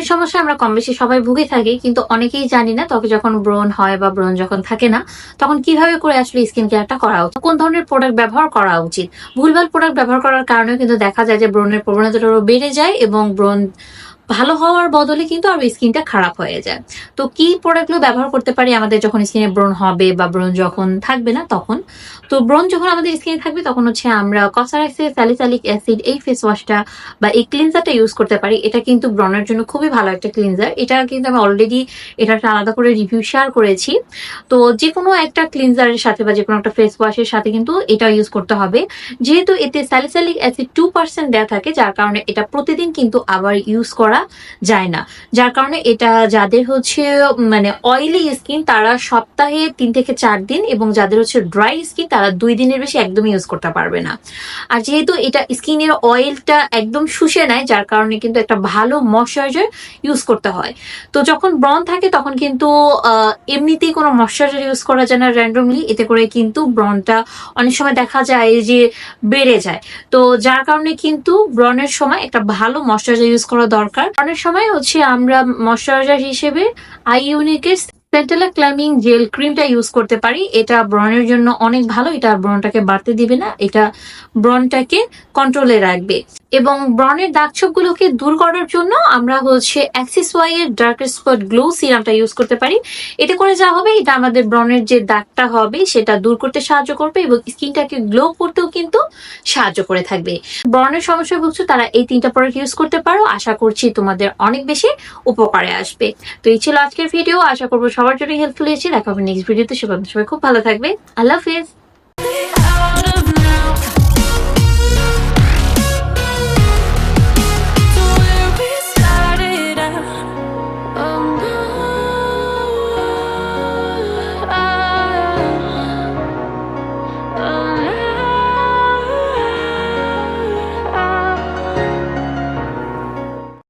ব্রণের সমস্যা আমরা কম বেশি সবাই ভুগে থাকি, কিন্তু অনেকেই জানি না তবে যখন ব্রণ হয় বা ব্রণ যখন থাকে না, তখন কীভাবে করে আসলে স্কিন কেয়ারটা করা উচিত? কোন ধরনের প্রোডাক্ট ব্যবহার করা উচিত? ভুলভাল প্রোডাক্ট ব্যবহার করার কারণেও কিন্তু দেখা যায় যে ব্রণের প্রবণতাটা বেড়ে যায় এবং ব্রণ ভালো হওয়ার বদলে কিন্তু আর স্কিনটা খারাপ হয়ে যায়। তো কি প্রোডাক্টগুলো ব্যবহার করতে পারি? আমাদের যখন স্কিনে ব্রণ হবে বা ব্রণ যখন থাকবে না তখন। তো ব্রণ যখন আমাদের স্কিনে থাকবে তখন হচ্ছে আমরা কসারাক্সে স্যালিসালিক অ্যাসিড এই ফেস ওয়াশটা বা এই ক্লিনজারটা ইউজ করতে পারি। এটা কিন্তু ব্রণের জন্য খুবই ভালো একটা ক্লিনজার এটা কিন্তু আমি অলরেডি এটা একটা আলাদা করে রিভিউ শেয়ার করেছি। তো যে কোনো একটা ক্লিনজারের সাথে বা যে কোনো একটা ফেস ওয়াশের সাথে কিন্তু এটা ইউজ করতে হবে। যেহেতু এতে স্যালিসালিক অ্যাসিড টু পার্সেন্ট দেওয়া থাকে, যার কারণে এটা প্রতিদিন কিন্তু আবার ইউজ করা যায় না। যার কারণে এটা যাদের হচ্ছে মানে অয়েলি স্কিন তারা সপ্তাহে তিন থেকে চার দিন এবং যাদের হচ্ছে ড্রাই স্কিন তারা দুই দিনের বেশি একদম ইউজ করতে পারবে না। আর যেহেতু এটা স্কিনের অয়েলটা একদম শুষে নেয়, যার কারণে কিন্তু একটা ভালো ময়শ্চারাইজার ইউজ করতে হয়। তো যখন ব্রণ থাকে, তখন কিন্তু এমনিতেই কোনো ময়শ্চারাইজার ইউজ করা যায় না র্যান্ডমলি এতে করে কিন্তু ব্রণটা অনেক সময় দেখা যায় যে বেড়ে যায়। তো যার কারণে কিন্তু ব্রণের সময় একটা ভালো ময়শ্চারাইজার ইউজ করা দরকার। ব্রণের সময় হচ্ছে আমরা ময়শ্চারাইজার হিসেবে আই ইউনিকের সেন্টেলা ক্লামিং জেল ক্রিমটা ইউজ করতে পারি। এটা ব্রণের জন্য অনেক ভালো। এটা ব্রণটাকে বাড়তে দিবে না। এটা ব্রণটাকে কন্ট্রোলে রাখবে। এবং ব্রণের দাগ ছোপগুলোকে দূর করার জন্য আমরা হচ্ছে অ্যাক্সিস ওয়াই এর ডার্ক স্পট গ্লো সিরামটা ইউজ করতে পারি। এতে করে যা হবে, এটা আমাদের ব্রণের যে দাগটা হবে, সেটা দূর করতে সাহায্য করবে এবং স্কিনটাকে গ্লো করতেও কিন্তু সাহায্য করে থাকবে। ব্রণের সমস্যা ভুগছো তারা এই তিনটা প্রোডাক্ট ইউজ করতে পারো। আশা করছি তোমাদের অনেক বেশি উপকারে আসবে। তো এই ছিল আজকের ভিডিও আশা করব সবার জন্য হেল্পফুল হয়েছে। দেখা হবে নেক্সট ভিডিওতে সবাই খুব ভালো থাকবে আল্লাহ হাফিজ।